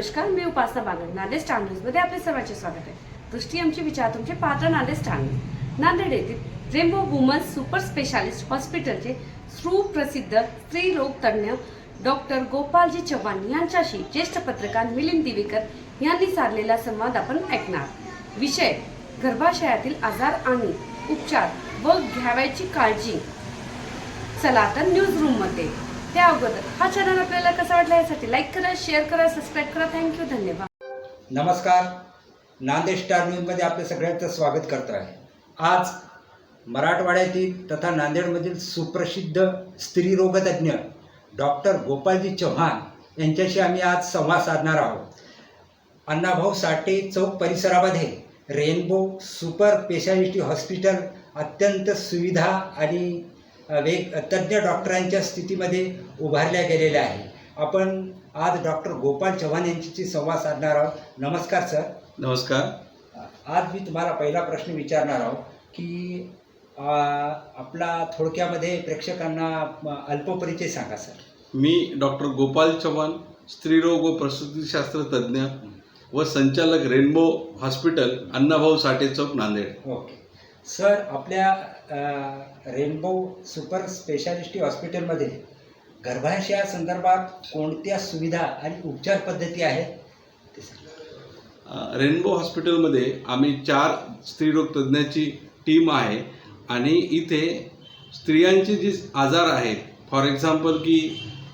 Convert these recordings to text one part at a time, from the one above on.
नमस्कार मी उपासना बागड नांदेड स्टार न्यूजमध्ये आपले सर्वांचे स्वागत आहे. दृष्टी आमचे विचार तुमचे पात्र नांदेड स्टार न्यूज नांदेड येथील रेम्बो वुमन्स सुपर स्पेशालिस्ट हॉस्पिटलचे सुप्रसिद्ध स्त्रीरोग तज्ज्ञ डॉक्टर गोपालजी चव्हाण यांच्याशी ज्येष्ठ पत्रकार मिलिंद दिवेकर यांनी साधलेला संवाद आपण ऐकणार. विषय गर्भाशयातील आजार आणि उपचार व घ्यावयाची काळजी. चला तर न्यूज रूममध्ये. त्या अगोदर. हा चॅनल आपल्याला कसा वाटला यासाठी लाईक करा शेअर करा सबस्क्राईब करा. थँक्यू धन्यवाद. नमस्कार. नांदेड स्टार न्यूजमध्ये आपल्या सगळ्यांचं स्वागत करतो आहे आज मराठवाड्यातील तथा नांदेडमधील सुप्रसिद्ध स्त्रीरोगतज्ञ डॉक्टर गोपालजी चव्हाण यांच्याशी आम्ही आज संवाद साधणार आहोत. अण्णाभाऊ साठे चौक परिसरामध्ये रेनबो सुपर स्पेशालिटी हॉस्पिटल अत्यंत सुविधा आणि वेग तज्ज्ञ डॉक्टरांच्या स्थितीमध्ये उभारल्या गेलेल्या आहे आपण आज डॉक्टर गोपाल चव्हाण यांच्याशी संवाद साधणार आहोत. नमस्कार सर. नमस्कार. आज मी तुम्हाला पहिला प्रश्न विचारणार आहोत की आपला थोडक्यामध्ये प्रेक्षकांना अल्पपरिचय सांगा सर. मी डॉक्टर गोपाल चव्हाण स्त्रीरोग व प्रसूतीशास्त्र तज्ज्ञ व संचालक रेनबो हॉस्पिटल अण्णाभाऊ साठे चौक नांदेड. ओके. सर आपल्या रेनबो सुपर स्पेशालिस्टी हॉस्पिटलमध्ये गर्भाशया संदर्भात कोणत्या सुविधा आणि उपचार पद्धती आहेत ते सांगा. रेनबो हॉस्पिटलमध्ये आम्ही चार स्त्रीरोग तज्ज्ञाची टीम आहे आणि इथे स्त्रियांचे जे आजार आहेत फॉर एक्झाम्पल की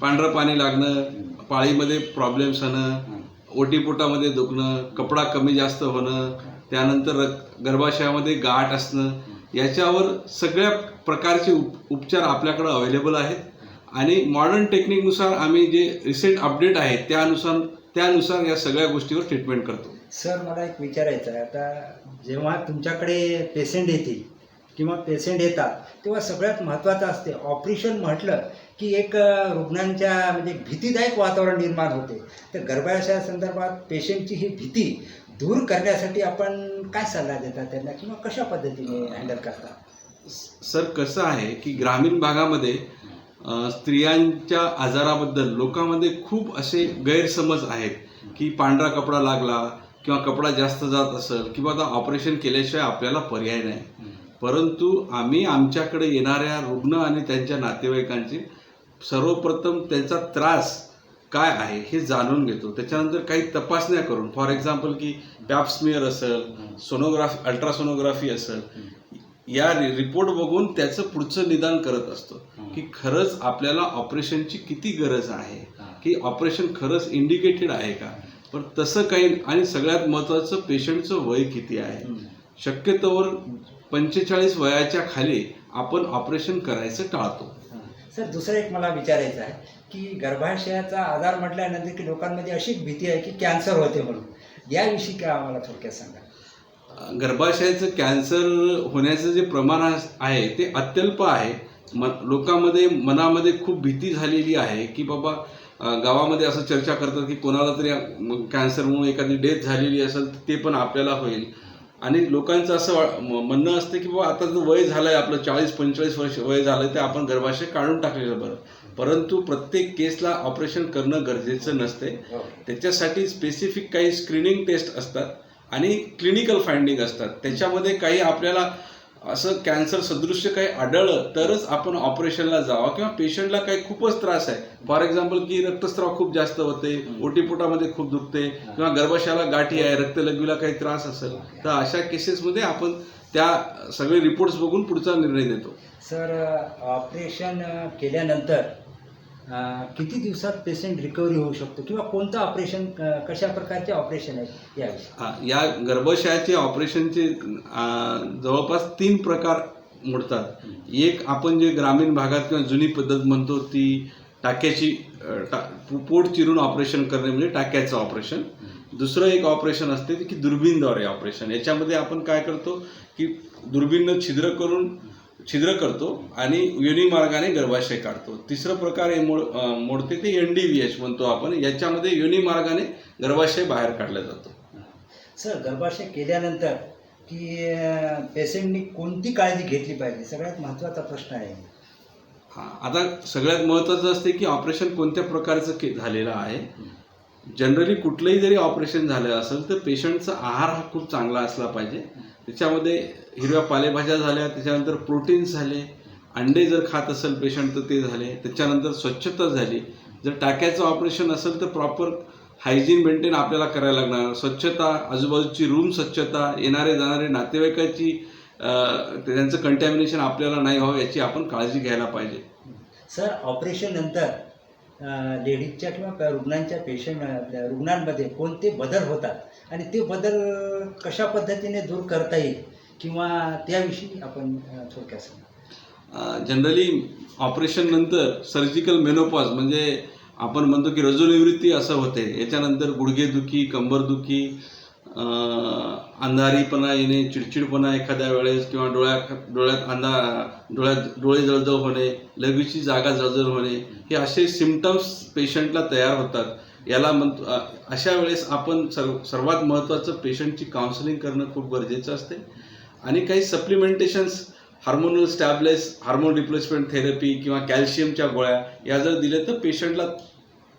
पांढरं पाणी लागणं पाळीमध्ये प्रॉब्लेम्स होणं ओटीपोटामध्ये दुखणं कपडा कमी जास्त होणं त्यानंतर रक- गर्भाशयामध्ये गाठ असणं याच्यावर सगळ्या प्रकारचे उप उपचार आपल्याकडं अवेलेबल आहेत. आणि मॉडर्न टेक्निकनुसार आम्ही जे रिसेंट अपडेट आहे त्यानुसार त्यानुसार या सगळ्या गोष्टीवर ट्रीटमेंट करतो. सर मला एक विचारायचं आहे. आता जेव्हा तुमच्याकडे पेशंट येतील किंवा पेशंट येतात तेव्हा सगळ्यात महत्त्वाचं असते ऑपरेशन म्हटलं की एक रुग्णांच्या म्हणजे भीतीदायक वातावरण निर्माण होते. तर गर्भाशया संदर्भात पेशंटची ही भीती दूर करण्यासाठी आपण काय सल्ला देता त्यांना किंवा कशा पद्धतीने हँडल करता सर कसं आहे की ग्रामीण भागामध्ये स्त्रियांच्या आजाराबद्दल लोकांमध्ये खूप असे गैरसमज आहेत की पांढरा कपडा लागला किंवा कपडा जास्त जात असेल किंवा आता ऑपरेशन केल्याशिवाय आपल्याला पर्याय नाही. परंतु आम्ही आमच्याकडे येणाऱ्या रुग्ण आणि त्यांच्या नातेवाईकांची सर्वप्रथम त्यांचा त्रास काय आहे हे जाणून घेतो. त्याच्यानंतर काही तपासण्या करून फॉर एक्झाम्पल की पॅप्समियर असेल सोनोग्राफी अल्ट्रासोनोग्राफी असेल या रिपोर्ट बघून त्याचं पुढचं निदान करत असतो. की खरंच आपल्याला ऑपरेशनची किती गरज आहे? की ऑपरेशन खरंच इंडिकेटेड आहे का? पण तसं काही आणि सगळ्यात महत्त्वाचं पेशंटचं वय किती आहे? शक्यतोवर पंचेचाळीस वयाच्या खाली आपण ऑपरेशन करायचं टाळतो. सर दुसरं एक मला विचारायचं आहे. की गर्भाशयाचा आजार म्हटल्यानंतर की लोकांमध्ये अशी भीती आहे की कॅन्सर होते म्हणून. याविषयी काय आम्हाला थोडक्यात सांगा? गर्भाशयाचं कॅन्सर होण्याचं जे प्रमाण आहे ते अत्यल्प आहे. म लोकांमध्ये मनामध्ये खूप भीती झालेली आहे की बाबा गावामध्ये असं चर्चा करतात की कोणाला तरी कॅन्सरमुळे एखादी डेथ झालेली असेल तर ते पण आपल्याला होईल. आणि लोकांचं असं वा- म- म्हणणं असतं की बाबा आता जर वय झालं आहे आपलं चाळीस पंचेचाळीस वर्ष वय झालं तर आपण गर्भाशय काढून टाकलेलं बरं. परंतु प्रत्येक केसला ऑपरेशन करणं गरजेचं नसते. त्याच्यासाठी स्पेसिफिक काही स्क्रीनिंग टेस्ट असतात आणि क्लिनिकल फाइंडिंग असतात. त्याच्यामध्ये काही आपल्याला असं कॅन्सर सदृश्य काही आढळलं तरच आपण ऑपरेशनला जावं किंवा पेशंटला काही खूपच त्रास आहे. फॉर एक्झाम्पल की रक्तस्राव खूप जास्त होते ओटीपोटामध्ये खूप दुखते किंवा गर्भाशयाला गाठी आहे रक्तलघवीला काही त्रास असेल तर अशा केसेसमध्ये आपण त्या सगळे रिपोर्ट्स बघून पुढचा निर्णय देतो. सर ऑपरेशन केल्यानंतर किती दिवसात पेशंट रिकव्हरी होऊ शकतो? किंवा कोणतं ऑपरेशन कशा प्रकारचे ऑपरेशन आहे याविषयी? हा, या गर्भाशयाचे ऑपरेशनचे जवळपास तीन प्रकार मोडतात. एक आपण जे ग्रामीण भागात किंवा जुनी पद्धत म्हणतो ती टाक्याची टा पोट चिरून ऑपरेशन करणे म्हणजे टाक्याचं ऑपरेशन दुसरं एक ऑपरेशन असते ते की दुर्बीनद्वारे ऑपरेशन याच्यामध्ये आपण काय करतो की दुर्बीननं छिद्र करून छिद्र करतो आणि योनी मार्गाने गर्भाशय काढतो. तिसरं प्रकार हे मोड मोडते ते एन डी व्ही एच म्हणतो आपण. याच्यामध्ये योनी मार्गाने गर्भाशय बाहेर काढला जातो. सर गर्भाशय केल्यानंतर की पेशंटनी कोणती काळजी घेतली पाहिजे? सगळ्यात महत्त्वाचा प्रश्न आहे. हा आता सगळ्यात महत्त्वाचं असते की ऑपरेशन कोणत्या प्रकारचं के झालेलं आहे. जनरली कुठलंही जरी ऑपरेशन झालं असेल तर पेशंटचा आहार हा खूप चांगला असला पाहिजे. त्याच्यामध्ये हिरव्या पालेभाज्या झाल्या त्याच्यानंतर प्रोटीन्स झाले. अंडे जर खात असेल पेशंट तर ते झाले. त्याच्यानंतर स्वच्छता झाली. जर टाक्याचं ऑपरेशन असेल तर प्रॉपर हायजीन मेंटेन आपल्याला करायला लागणार. स्वच्छता आजूबाजूची रूम स्वच्छता येणारे जाणारे नातेवाईकाची त्यांचं कंटॅमिनेशन आपल्याला नाही व्हावं याची आपण काळजी घ्यायला पाहिजे. सर ऑपरेशन नंतर लेडीजच्या किंवा रुग्णांच्या पेशंट रुग्णांमध्ये कोणते बदल होतात? आणि ते बदल कशा पद्धतीने दूर करता येईल? किंवा त्याविषयी आपण थोडक्यात सांगा. जनरली ऑपरेशन नंतर सर्जिकल मेनोपॉज म्हणजे आपण म्हणतो की रजोनिवृत्ती असं होते. याच्यानंतर गुडघेदुखी कंबरदुखी अंधारीपणा येणे चिडचिडपणा एखाद्या वेळेस किंवा डोळ्या डोळ्यात अंधा डोळ्यात डोळे जळजळ होणे लघवीची जागा जळजळ होणे हे असे सिमटम्स पेशंटला तयार होतात. याला म्हणतो अशा वेळेस आपण सर्व सर्वात महत्त्वाचं पेशंटची काउन्सिलिंग करणं खूप गरजेचं असते. आणि काही supplementations hormonal स्टॅबलेस hormone replacement therapy किंवा कॅल्शियमच्या गोळ्या या जर दिल्या तर पेशंटला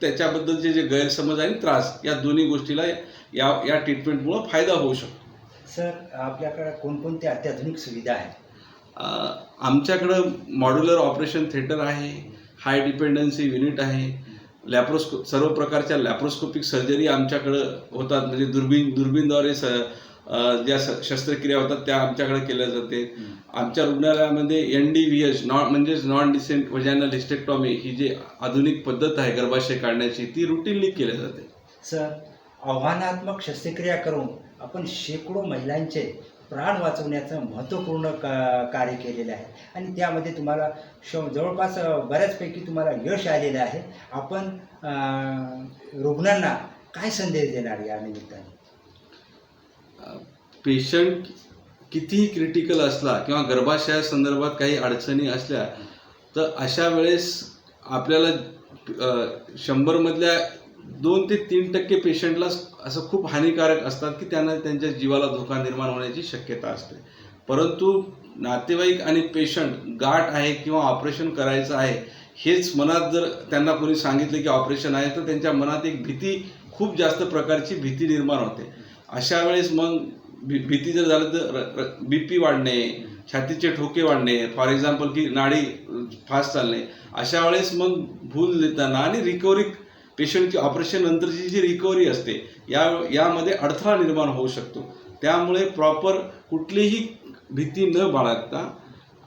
त्याच्याबद्दलचे जे गैरसमज आणि त्रास या दोन्ही गोष्टीला या या ट्रीटमेंटमुळं फायदा होऊ शकतो. सर आपल्याकडे कोणकोणत्या अत्याधुनिक सुविधा आहेत? आमच्याकडं मॉड्युलर ऑपरेशन थिएटर आहे हाय डिपेंडन्सी युनिट आहे लॅप्रोस्को सर्व प्रकारच्या लॅप्रोस्कोपिक सर्जरी आमच्याकडं होतात. म्हणजे दुर्बीन दुर्बीनद्वारे स ज्या स- शस्त्रक्रिया होतात त्या आमच्याकडे केल्या जाते. आमच्या रुग्णालयामध्ये N D V H non म्हणजेच नॉन डिसेंट वजायनल हिस्टेक्टॉमी ही जी आधुनिक पद्धत आहे गर्भाशय काढण्याची ती रुटीनली केल्या जाते. सर आव्हानात्मक शस्त्रक्रिया करून आपण शेकडो महिलांचे प्राण वाचवण्याचं महत्त्वपूर्ण का कार्य केलेलं आहे. आणि त्यामध्ये तुम्हाला श जवळपास बऱ्याचपैकी तुम्हाला यश आलेलं आहे. आपण रुग्णांना काय संदेश देणार या निमित्ताने? पेशंट कितीही क्रिटिकल असला किंवा गर्भाशया संदर्भात काही अडचणी असल्या तर अशा वेळेस आपल्याला शंभरमधल्या दोन ते तीन टक्के पेशंटला असं खूप हानिकारक असतात की त्यांना त्यांच्या जीवाला धोका निर्माण होण्याची शक्यता असते. परंतु नातेवाईक आणि पेशंट गाठ आहे किंवा ऑपरेशन करायचं आहे हेच मनात जर त्यांना कोणी सांगितलं की ऑपरेशन आहे तर त्यांच्या मनात एक भीती खूप जास्त प्रकारची भीती निर्माण होते. अशा वेळेस मग भी भीती जर झालं तर बी पी वाढणे छातीचे ठोके वाढणे फॉर एक्झाम्पल की नाडी फास्ट चालणे अशा वेळेस मग भूल देताना आणि रिकव्हरी पेशंटची ऑपरेशन नंतरची जी रिकव्हरी असते या यामध्ये अडथळा निर्माण होऊ शकतो. त्यामुळे प्रॉपर कुठलीही भीती न बाळगता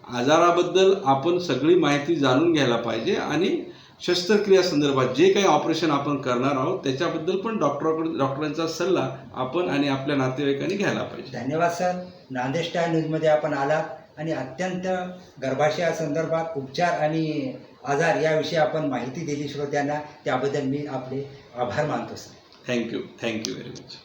आजाराबद्दल आपण सगळी माहिती जाणून घ्यायला पाहिजे आणि शस्त्रक्रिया संदर्भात जे काही ऑपरेशन आपण करणार आहोत त्याच्याबद्दल पण डॉक्टरकडून डॉक्टरांचा सल्ला आपण आणि आपल्या नातेवाईकांनी घ्यायला पाहिजे. धन्यवाद सर. नांदेड स्टार न्यूजमध्ये आपण आलात आणि अत्यंत गर्भाशयासंदर्भात उपचार आणि आजार याविषयी आपण माहिती दिली श्रोत्यांना. त्याबद्दल मी आपले आभार मानतो sir. Thank you thank you very much